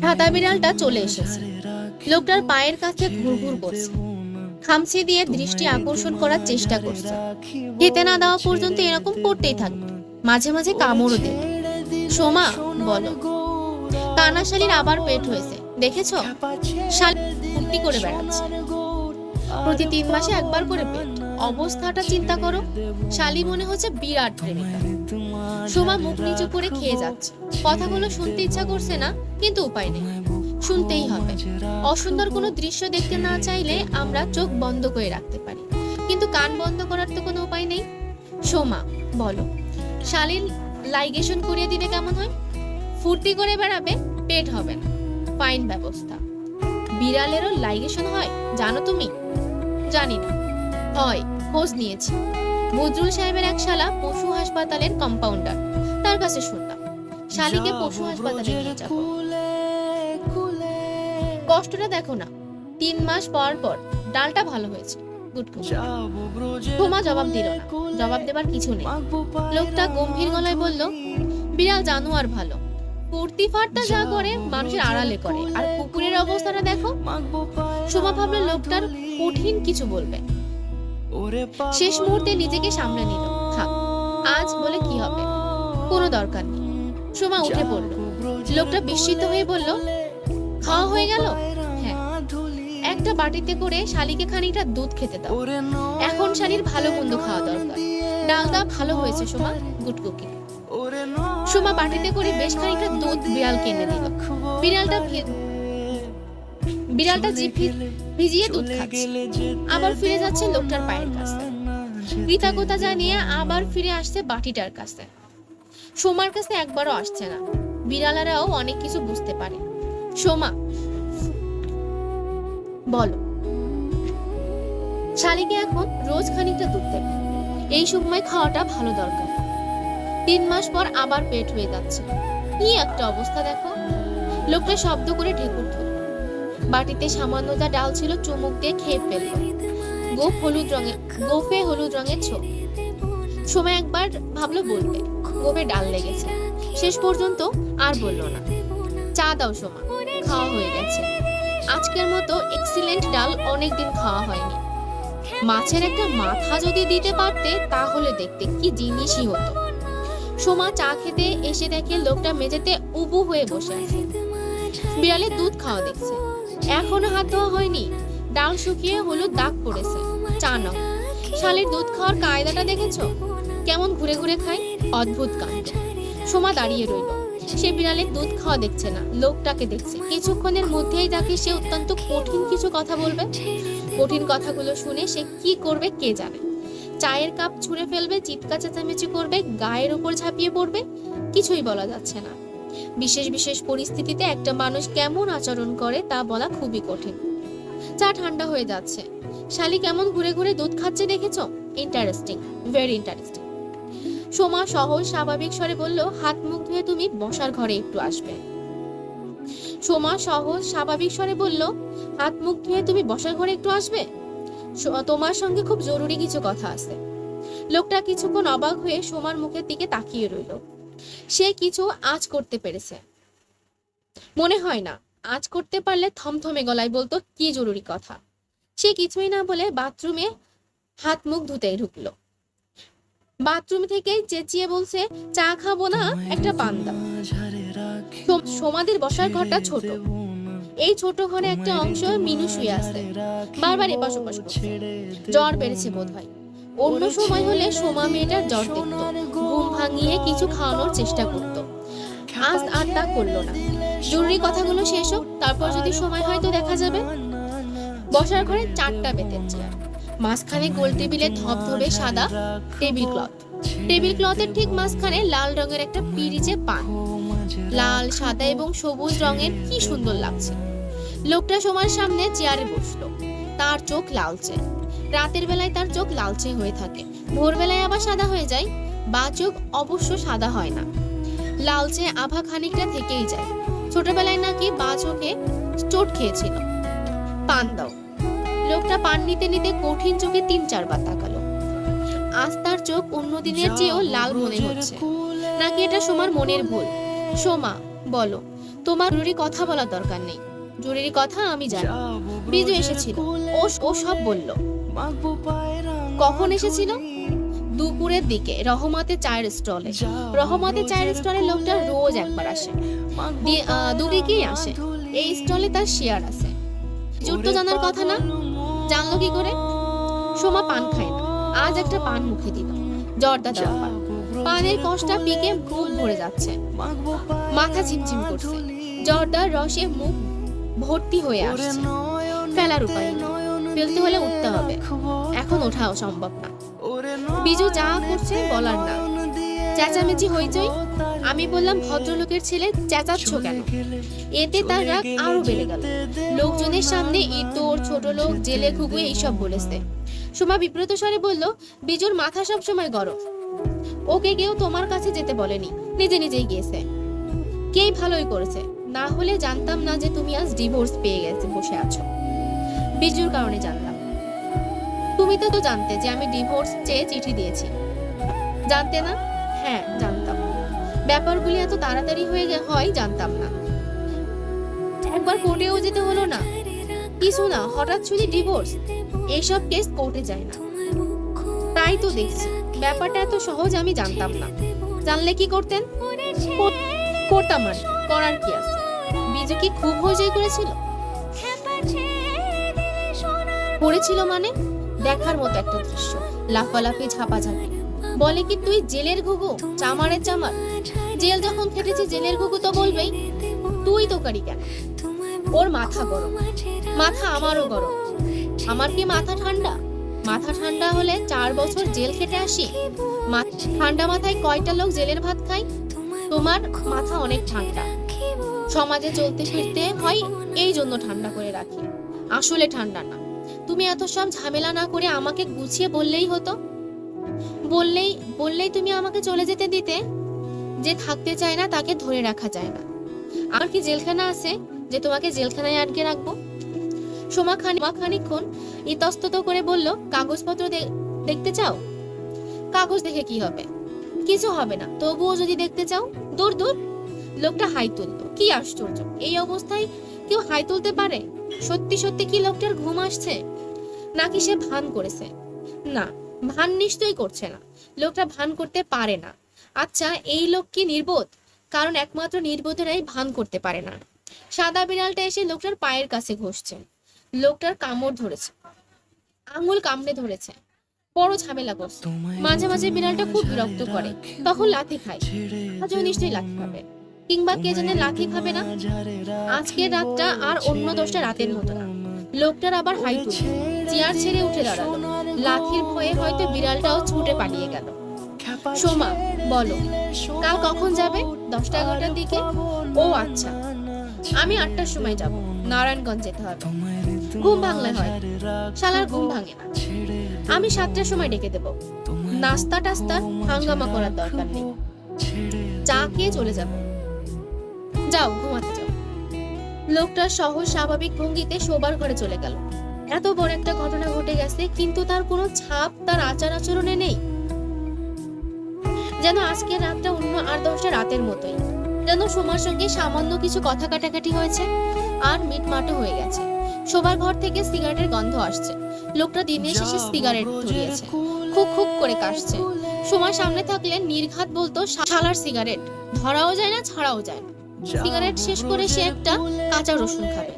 সাদা বিড়ালটা চলে এসেছে। লোকটার পায়ের কাছে ঘুরঘুর করছে। খামচি দিয়ে দৃষ্টি আকর্ষণ করার চেষ্টা করছে। খেতে না দেওয়া পর্যন্ত এরকম করতেই থাকবে। মাঝে মাঝে কামড়ও দেবে সোমা, বলো। কানাশালির আবার পেট হয়েছে। দেখেছ? শালি ফুর্তি করে বেড়াচ্ছে। প্রতি তিন মাসে একবার করে পেট। অবস্থাটা চিন্তা করো। শালি মনে হচ্ছে বিরাট প্রেমিকা। সোমা মুখ নিচু করে খেয়ে যাচ্ছে। কথাগুলো শুনতে ইচ্ছা করছে না। কিন্তু উপায় নেই। শুনতেই হবে। অসুন্দর কোনো দৃশ্য দেখতে না চাইলে আমরা চোখ বন্ধ করে রাখতে পারি। কিন্তু কান বন্ধ করার তো কোনো উপায় নেই। সোমা, বলো শালীর লাইগেশন করিয়ে দিলে কেমন হয়? ফুর্তি করে বেড়াবে, পেট হবে না। ফাইন ব্যবস্থা। বিড়ালেরও লাইগেশন হয়, জানো তুমি? জানি না। হয়, খোঁজ নিয়েছি। বজরুল সাহেবের এক শালা পশু হাসপাতালের কম্পাউন্ডার তার কাছে শুনলাম। শালিকে পশু হাসপাতালে নিয়ে যাব। কষ্টটা দেখো না। তিন মাস পর পর ডালটা ভালো হয়েছে। জবাব দিল না। জবাব দেবার কিছু নেই। লোকটা গম্ভীর গলায় বলল, বিড়াল ভালো। ফুর্তি ফাট্টা যা করে মানুষের আড়ালে করে। আর কুকুরের অবস্থাটা দেখো। শোভা ভাবলো লোকটার কঠিন কিছু বলবে। শেষ মুহূর্তে নিজেকে সামলে নিল। থাক, আজ বলে কি হবে? কোনো দরকার নেই। সোমা উঠে পড়ল। লোকটা বিস্মিত হয়ে বলল খাওয়া হয়ে গেল? হ্যাঁ। একটা বাটিতে করে শালিকে খানিকটা দুধ খেতে দাও। এখন শালির ভালো মন্দ খাওয়া দরকার। ডালটা ভালো হয়েছে সোমা। Good cooking. সোমা বাটিতে করে বেশ খানিকটা দুধ বিড়াল কিনে দিল। বিড়ালটা বিড়ালটা জিভ ভিজিয়ে দুধ খাচ্ছে। আবার ফিরে যাচ্ছে লোকটার পায়ের কাছে। কৃতজ্ঞতা জানিয়ে আবার ফিরে আসছে বাটিটার কাছে। সোমার কাছে একবারও আসছে না। বিড়ালারাও অনেক কিছু বুঝতে পারে। সোমা। বলো। শালিকে এখন রোজ খানিকটা দুধ দেবে। এই সময় খাওয়াটা ভালো দরকার। তিন মাস পর আবার পেট হয়ে যাচ্ছে। কি একটা অবস্থা দেখো। লোকটা শব্দ করে ঢেকুর ধরল। বাটিতে সামান্য যা ডাল ছিল চুমুক দিয়ে খেয়ে ফেলল। গোপ হলুদ রঙের গোফে হলুদ রঙের ছোপ। সময় একবার ভাবলো বলবে গোপে ডাল লেগেছে। শেষ পর্যন্ত আর বলল না। চা দাও সোমা। খাওয়া হয়ে গেছে। আজকের মতো এক্সিলেন্ট ডাল অনেকদিন খাওয়া হয়নি। মাছের একটা মাথা যদি দিতে পারতে, তাহলে দেখতে কি জিনিসই হতো। সোমা চা খেতে এসে দেখে লোকটা মেঝেতে উবু হয়ে বসে আছে। বিড়ালে দুধ খাওয়া দেখছে। এখনও হাত ধোয়া হয়নি। ডাল শুকিয়ে হলুদ দাগ পড়েছে। চা নাও। শালের দুধ খাওয়ার কায়দাটা দেখেছ? কেমন ঘুরে ঘুরে খায়? অদ্ভুত কাণ্ড। সোমা দাঁড়িয়ে রইল। সে বিড়ালের দুধ খাওয়া দেখছে না। লোকটাকে দেখছে। কিছুক্ষণের মধ্যেই তাকে সে অত্যন্ত কঠিন কিছু কথা বলবে। কঠিন কথাগুলো শুনে সে কি করবে কে জানে। চায়ের কাপ ছুঁড়ে ফেলবে চিৎকা চেঁচামেচি করবে, গায়ের উপর ঝাঁপিয়ে পড়বে, কিছুই বলা যাচ্ছে না। বিশেষ বিশেষ পরিস্থিতিতে একটা মানুষ কেমন আচরণ করে তা বলা খুবই কঠিন। চা ঠান্ডা হয়ে যাচ্ছে। শালি কেমন ঘুরে ঘুরে দুধ খাচ্ছে দেখেছ? ইন্টারেস্টিং ভেরি ইন্টারেস্টিং সোমা সহজ স্বাভাবিক স্বরে বলল, হাত মুখ ধুয়ে তুমি বসার ঘরে একটু আসবে। সোমা সহজ স্বাভাবিক স্বরে বলল, হাত মুখ ধুয়ে তুমি বসার ঘরে একটু আসবে? তোমার সঙ্গে খুব জরুরি কিছু কথা আছে। লোকটা কিছুক্ষণ অবাক হয়ে সোমার মুখের দিকে তাকিয়ে রইল। সে কিছু আজ করতে পেরেছে। মনে হয় না আজ করতে পারলে থমথমে গলায় বলতো, কি জরুরি কথা? সে কিছুই না বলে বাথরুমে হাত মুখ ধুতে ঢুকলো। বাথরুম থেকেই চেঁচিয়ে বলছে, চা খাব না, একটা পান দাও সোমাদের বসার ঘরটা ছোট। এই ছোট ঘরে একটা অংশ মিনু শুয়ে আছে। বারবার এপাশ ওপাশ জ্বর বেড়েছে বোধ হয় অন্য সময় হলে সোমা মেয়েটার জ্বর দেখতো। ঘুম ভাঙিয়ে কিছু খাওয়ানোর চেষ্টা করত। আজ আর তা করল না। জরুরি কথাগুলো শেষ হোক, তারপর যদি সময় হয় তো দেখা যাবে। বসার ঘরে চারটা বেতের চেয়ার। মাঝখানে গোল টেবিলে ধবধবে সাদা টেবিল ক্লথ। টেবিল ক্লথের ঠিক মাঝখানে লাল রঙের একটা পিরিচে পান। লাল, সাদা এবং সবুজ রঙের কি সুন্দর লাগছে। লোকটা সময়ের সামনে চেয়ারে বসল। তার চোখ লালচে। রাতের বেলায় তার চোখ লালচে হয়ে থাকে। ভোরবেলায় আবার সাদা হয়ে যায়। বা চোখ অবশ্য সাদা হয় না। লালচে আভা খানিকটা থেকেই যায়। ছোটবেলায় নাকি বা চোখে চোট খেয়েছিল। পান দাও। লোকটা পান নিতে নিতে কঠিন চোখে তিন চারবার তাকালো। আজ তার চোখ অন্য দিনের চেয়েও লাল মনে হচ্ছে। নাকি এটা সোমার মনের ভুল? সোমা বলো তোমার জরুরি কথা বলার দরকার নেই। জরুরি কথা আমি জানি। বিজু এসেছিল। ও ও সব বলল। কখন এসেছিল? দুপুরের দিকে রহমতের চায়ের স্টলে। রহমতের চায়ের স্টলে লোকটা রোজ একবার আসে। দুদিকেই আসে। এই স্টলে তার শেয়ার আছে। জুট তো জানার কথা না? জানলো কি করে? সোমা পান খায় না। আজ একটা পান মুখে দিল। জর্দা দেওয়া পান। পানের কষ্টা পিকে মুখ ভরে যাচ্ছে। মাথা ঝিমঝিম করছে। জর্দার রসে মুখ ভর্তি হয়ে আসছে। ফেলার উপায় ফেলতে হলে উঠতে হবে। এখন ওঠাও সম্ভব না। বিজু যা করছে বলার না। চেঁচামেচি হইচই। আমি বললাম, ভদ্রলোকের ছেলে চেঁচাচ্ছ কেন? এতে তার রাগ আরও বেড়ে গেল। লোকজনের সামনে ইতর ছোট লোক, জেলে ঘুঘু, এইসব বলেছে। সোমা বিব্রত স্বরে বলল, বিজুর মাথা সব সময় গরম। ওকে কেউ তোমার কাছে যেতে বলেনি, নিজে নিজেই গিয়েছে। কেই ভালোই করেছে? না হলে জানতাম না যে তুমি আজ ডিভোর্স পেয়ে গেছে, বসে আছো। বিজুর কারণে জানলাম। তুমি তো তো জানতে যে আমি ডিভোর্স চেয়ে চিঠি দিয়েছি। জানতে না? হ্যাঁ জানতাম। ব্যাপারগুলি এত তাড়াতাড়ি হয়ে হয় জানতাম না। একবার কোর্টেও যেতে হলো না। কিছু না, হঠাৎ শুধু ডিভোর্স এইসব কেস কোর্টে যায় না। তাই তো দেখছি, ব্যাপারটা এত সহজ আমি জানতাম না। জানলে কি করতেন? কর- করতাম আর করার কি আছে? বিজু কি খুব হয়ে করেছিল? করেছিল মানে? দেখার মতো একটা দৃশ্য, লাফালাফি, ঝাপাঝাপি। বলে কি তুই জেলের ঘুঘু, চামারের চামার? জেল যখন খেটেছে জেলের ঘুঘু তো বলবেই। তুই তো কারি কেন ওর মাথা গরম। মাথা আমারও গরম। আমার কি মাথা ঠান্ডা? মাথা ঠান্ডা হলে চার বছর জেল খেটে আসি। ঠান্ডা মাথায় কয়টা লোক জেলের ভাত খায়? তোমার মাথা অনেক ঠান্ডা। সমাজে চলতে ফিরতে হয় এই জন্য ঠান্ডা করে রাখি। আসলে ঠান্ডা না। তুমি এত সব ঝামেলা না করে আমাকে গুছিয়ে বললেই হতো। বললেই বললেই তুমি আমাকে চলে যেতে দিতে। যে থাকতে চায় না তাকে ধরে রাখা যায় না। আর কি জেলখানা আছে? যে তোমাকে জেলখানায় আটকে রাখব? সোমা খানি খানিক্ষণ ইতস্তত করে বলল, কাগজপত্র দেখতে চাও? কাগজ দেখে কি হবে? কিছু হবে না, তবুও যদি দেখতে চাও, দূর দূর। লোকটা হাই তুললো। কি আশ্চর্য, এই অবস্থায় কেউ হাই তুলতে পারে? সত্যি সত্যি কি লোকটার ঘুম আসছে? নাকি সে ভান করেছে? না, ভান নিশ্চয়ই করছে না। লোকটা ভান করতে পারে না। আচ্ছা এই লোক কি নির্বোধ? কারণ একমাত্র নির্বোধেরাই ভান করতে পারে না। সাদা বিড়ালটা এসে লোকটার পায়ের কাছে ঘষছে। লোকটার কামড় ধরেছে। আঙুল কামড়ে ধরেছে। বড় ঝামেলা করছে। মাঝে মাঝে বিড়ালটা খুব বিরক্ত করে। তখন লাথি খায়। আজও নিশ্চয়ই লাথি খাবে। কিংবা কে জানে লাথি খাবে না? আজকের রাতটা আর অন্য দশটা রাতের মতো না। লোকটার আবার হাই তুলল চেয়ার ছেড়ে উঠে দাঁড়াল। লাথির ভয়ে হয়তো বিড়ালটাও ছুটে পালিয়ে গেল। সোমা বলো কাল কখন যাবে? দশটা এগারোটার দিকে? ও আচ্ছা। আমি আটটার সময় যাব। নারায়ণগঞ্জ যেতে হবে। ঘুম ভাঙলে হয়। শালার ঘুম ভাঙে না। আমি সাতটার সময় ডেকে দেব। নাস্তা টাস্তা হাঙ্গামা করার দরকার নেই। চা খেয়ে চলে যাব। যাও, ঘুমাতে যাও। লোকটা সহজ স্বাভাবিক ভঙ্গিতে শোবার ঘরে চলে গেল। এত বড় একটা ঘটনা ঘটে গেছে, কিন্তু তার কোনো ছাপ তার আচার আচরণে নেই। যেন আজকের রাতটা অন্য আর দশটা রাতের মতোই। যেন সোমার সঙ্গে সামান্য কিছু কথা কাটাকাটি হয়েছে আর মিটমাটো হয়ে গেছে। শোবার ঘর থেকে সিগারেটের গন্ধ আসছে। লোকটা দিনের শেষে সিগারেট ধরিয়েছে। খুক খুক করে কাশছে। সময় সামনে থাকলে নির্ঘাত বলতো শালার সিগারেট ধরাও যায় না ছাড়াও যায় না। সিগারেট শেষ করে সে একটা কাঁচা রসুন খাবে।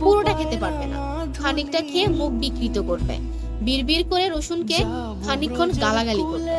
পুরোটা খেতে পারবে না। খানিকটা খেয়ে মুখ বিকৃত করবে। বিড়বিড় করে রসুনকে খানিকক্ষণ গালাগালি করবে।